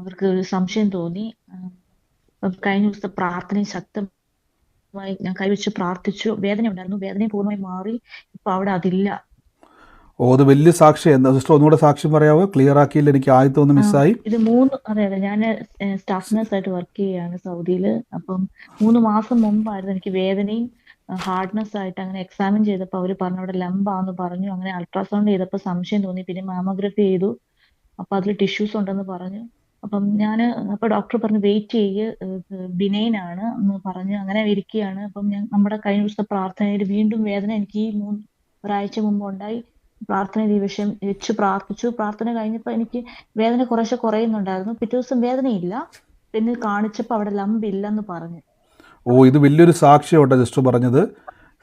അവർക്ക് ഒരു സംശയം തോന്നി. കഴിഞ്ഞ ദിവസത്തെ പ്രാർത്ഥനയും ശക്തമായി ഞാൻ കൈവച്ച് പ്രാർത്ഥിച്ചു. വേദന ഉണ്ടായിരുന്നു. വേദന പൂർണമായി മാറി. ഇപ്പൊ അവിടെ അതില്ല. ഓ അത് വലിയ സാക്ഷി എന്താ സിസ്റ്റർ ഒന്നുകൂടെ സാക്ഷ്യം പറയാവോ? ക്ലിയർ ആക്കിയില്ല. എനിക്ക് ആദ്യത്തെ ഒന്ന് മിസ്സായി ഇത് മൂന്ന് അതെ അതെ. ഞാൻ സ്റ്റാഫ് നഴ്സ് ആയിട്ട് വർക്ക് ചെയ്യാണ് സൗദിയിൽ അപ്പം മൂന്ന് മാസം മുമ്പായിരുന്നു എനിക്ക് വേദനയും ഹാർഡ്നെസ് ആയിട്ട് അങ്ങനെ എക്സാമിൻ ചെയ്തപ്പോൾ അവർ പറഞ്ഞു അവിടെ ലംബാന്ന് പറഞ്ഞു. അങ്ങനെ അൾട്രാസൗണ്ട് ചെയ്തപ്പോൾ സംശയം തോന്നി. പിന്നെ മാമോഗ്രഫി ചെയ്തു. അപ്പൊ അതിൽ ടിഷ്യൂസ് ഉണ്ടെന്ന് പറഞ്ഞു. അപ്പം ഞാൻ അപ്പൊ ഡോക്ടർ പറഞ്ഞു വെയിറ്റ് ചെയ്യ് ബിനൈൻ ആണ് എന്ന് പറഞ്ഞു അങ്ങനെ ഇരിക്കുകയാണ് അപ്പം ഞാൻ നമ്മുടെ കഴിഞ്ഞ ദിവസത്തെ പ്രാർത്ഥനയിൽ വീണ്ടും വേദന എനിക്ക് ഈ മൂന്ന് ഒരാഴ്ച മുമ്പ് ഉണ്ടായി. പ്രാർത്ഥന ഈ വിഷയം വെച്ച് പ്രാർത്ഥിച്ചു. പ്രാർത്ഥന കഴിഞ്ഞപ്പോൾ എനിക്ക് വേദന കുറേശ്ശെ കുറയുന്നുണ്ടായിരുന്നു. പിറ്റേ ദിവസം വേദനയില്ല. പിന്നെ കാണിച്ചപ്പോൾ അവിടെ ലംബ് ഇല്ലെന്ന് പറഞ്ഞു. ഓ ഇത് വലിയൊരു സാക്ഷിയോട്ടെ സിസ്റ്റർ പറഞ്ഞത്.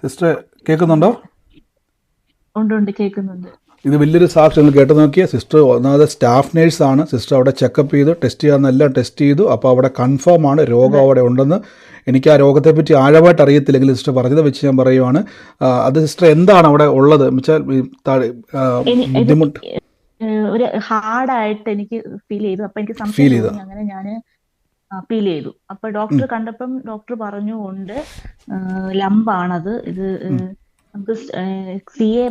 സിസ്റ്റർ കേൾക്കുന്നുണ്ടോ? ഉണ്ട് ഉണ്ട് കേൾക്കുന്നുണ്ട്. ഇത് വലിയൊരു സാക്ഷി നിങ്ങൾ കേട്ട് നോക്കിയ. സിസ്റ്റർ ഒന്നാമത് സ്റ്റാഫ് നേഴ്സ് ആണ്. സിസ്റ്റർ അവിടെ ചെക്കപ്പ് ചെയ്തു. ടെസ്റ്റ് ചെയ്യാമെന്നെല്ലാം ടെസ്റ്റ് ചെയ്തു. അപ്പോൾ അവിടെ കൺഫേം ആണ് രോഗം അവിടെ ഉണ്ടെന്ന്. എനിക്ക് ആ രോഗത്തെപ്പറ്റി ആഴമായിട്ട് അറിയത്തില്ലെങ്കിൽ സിസ്റ്റർ പറഞ്ഞത് വെച്ച് ഞാൻ പറയുവാണ്. അത് സിസ്റ്റർ എന്താണ് അവിടെ ഉള്ളത്? ബുദ്ധിമുട്ട്. ഒരു ഹാർഡായിട്ട് എനിക്ക് ഫീൽ ചെയ്തു. അപ്പൊ എനിക്ക് ഫീൽ സംശയം അങ്ങനെ ഞാൻ ഫീൽ ചെയ്തു. അപ്പൊ ഡോക്ടർ കണ്ടപ്പം ഡോക്ടർ പറഞ്ഞു ഉണ്ട് ലംബാണത് ഇത് നമുക്ക് സി എ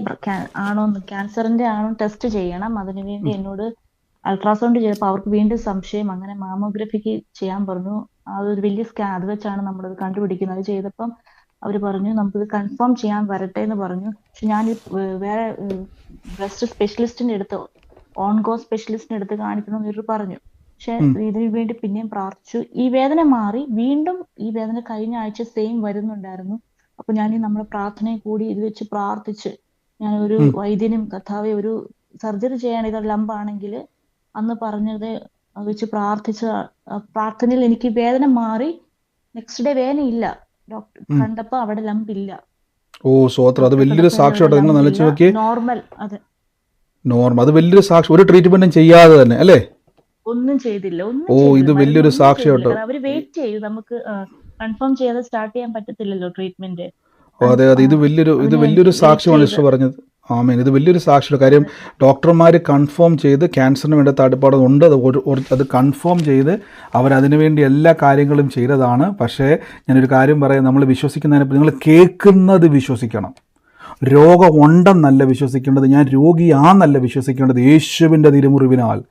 ആണോ ക്യാൻസറിന്റെ ആണോ ടെസ്റ്റ് ചെയ്യണം. അതിനുവേണ്ടി എന്നോട് അൾട്രാസൗണ്ട് ചെയ്തപ്പോൾ അവർക്ക് വീണ്ടും സംശയം. അങ്ങനെ മാമോഗ്രഫിക്ക് ചെയ്യാൻ പറഞ്ഞു. അതൊരു വലിയ സ്കാൻ അത് വെച്ചാണ് നമ്മളത് കണ്ടുപിടിക്കുന്നത്. അത് ചെയ്തപ്പം അവർ പറഞ്ഞു നമുക്കിത് കൺഫേം ചെയ്യാൻ വരട്ടെ എന്ന് പറഞ്ഞു. പക്ഷെ ഞാൻ വേറെ ബ്രസ്റ്റ് സ്പെഷ്യലിസ്റ്റിന്റെ അടുത്ത് ഓൺകോ സ്പെഷ്യലിസ്റ്റിന്റെ അടുത്ത് കാണിക്കണമെന്ന് ഇവർ പറഞ്ഞു. പക്ഷെ ഇതിനു വേണ്ടി പിന്നെയും പ്രാർത്ഥിച്ചു. ഈ വേദന മാറി. വീണ്ടും ഈ വേദന കഴിഞ്ഞ ആഴ്ച സെയിം വരുന്നുണ്ടായിരുന്നു. അപ്പൊ ഞാൻ നമ്മുടെ പ്രാർത്ഥനയെ കൂടി ഇത് വെച്ച് പ്രാർത്ഥിച്ച് ഞാൻ ഒരു വൈദ്യനും കഥാവെ ഒരു സർജറി ചെയ്യാൻ ഇത് ലംബാണെങ്കിൽ അന്ന് പറഞ്ഞത് വെച്ച് പ്രാർത്ഥിച്ച പ്രാർത്ഥനയിൽ എനിക്ക് വേദന മാറി നെക്സ്റ്റ് ഡേ വേദന ഇല്ല ഡോക്ടർ കണ്ടപ്പോ അവിടെ ലംബ് ഇല്ല ഓ സ്വോത്രം അത് വലിയൊരു സാക്ഷ്യമാണ് നോർമൽ അതെ. നോർമൽ അത് വലിയൊരു സാക്ഷി ഒരു ട്രീറ്റ്മെന്റും ചെയ്യാതെ തന്നെ അല്ലേ? ഒന്നും ചെയ്തില്ല. ഒന്നും ഓ, ചെയ്തില്ല. ഇത് വലിയൊരു മരുന്നൊന്നും സാക്ഷി ചെയ്തില്ല. കേട്ടോ. കാരണം അവർ വെയിറ്റ് ചെയ്തു. നമുക്ക് കൺഫേം ചെയ്യാതെ സ്റ്റാർട്ട് ചെയ്യാൻ പറ്റത്തില്ലല്ലോ ട്രീറ്റ്മെന്റ് ഓ അതെ അതെ. ഇത് വലിയൊരു ഇത് വലിയൊരു സാക്ഷ്യമാണ് സിസ്റ്റർ ചെയ്ത്. പറഞ്ഞത്. ആമേൻ. ഇത് വലിയൊരു സാക്ഷ്യമാണ് കാര്യം ഡോക്ടർമാർ കൺഫേം ചെയ്ത് ക്യാൻസറിന് വേണ്ട തടിപ്പാട് ഉണ്ട്. അത് ഒരു- ഒരു- അത് കൺഫേം ചെയ്ത് അവരതിനു വേണ്ടി എല്ലാ കാര്യങ്ങളും ചെയ്തതാണ്. പക്ഷേ ഞാനൊരു കാര്യം പറയാം. നമ്മൾ വിശ്വസിക്കുന്നതിനെ നിങ്ങൾ കേൾക്കുന്നത് വിശ്വസിക്കണം. രോഗം ഉണ്ടെന്നല്ല വിശ്വസിക്കേണ്ടത്. ഞാൻ രോഗിയാന്നല്ല വിശ്വസിക്കേണ്ടത്. യേശുവിന്റെ തിരുമുറിവിനാൽ.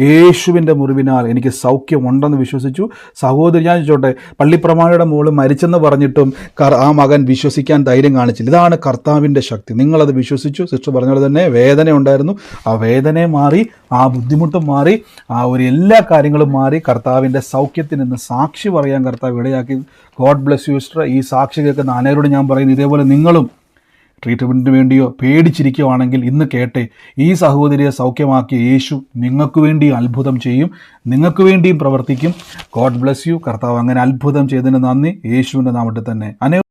യേശുവിന്റെ മുറിവിനാൽ എനിക്ക് സൗഖ്യമുണ്ടെന്ന് വിശ്വസിച്ചു. സഹോദരി ഞാൻ ചോട്ടെ പള്ളിപ്രമാണിയുടെ മോൾ മരിച്ചെന്ന് പറഞ്ഞിട്ടും ആ മകൻ വിശ്വസിക്കാൻ ധൈര്യം കാണിച്ചില്ല. ഇതാണ് കർത്താവിന്റെ ശക്തി. നിങ്ങളത് വിശ്വസിച്ചു. സിസ്റ്റർ പറഞ്ഞ പോലെ തന്നെ വേദന ഉണ്ടായിരുന്നു. ആ വേദനയെ മാറി ആ ബുദ്ധിമുട്ടും മാറി ആ ഒരു എല്ലാ കാര്യങ്ങളും മാറി കർത്താവിന്റെ സൗഖ്യത്തിന് സാക്ഷി പറയാൻ കർത്താവ് ഇടയാക്കി. ഗോഡ് ബ്ലെസ് യു സിസ്റ്റർ ഈ സാക്ഷി കേൾക്കുന്ന അനേരോട് ഞാൻ പറയുന്നു ഇതേപോലെ നിങ്ങളും ട്രീറ്റ്മെന്റിന് വേണ്ടിയോ പേടിച്ചിരിക്കുവാണെങ്കിൽ ഇന്ന് കേട്ടെ ഈ സഹോദരിയെ സൗഖ്യമാക്കിയ യേശു നിങ്ങൾക്ക് വേണ്ടി അത്ഭുതം ചെയ്യും നിങ്ങൾക്ക് വേണ്ടിയും പ്രവർത്തിക്കും. ഗോഡ് ബ്ലെസ് യു കർത്താവ് അങ്ങനെ അത്ഭുതം ചെയ്തതിന് നന്ദി. യേശുവിന്റെ നാമത്തിൽ തന്നെ. അനേ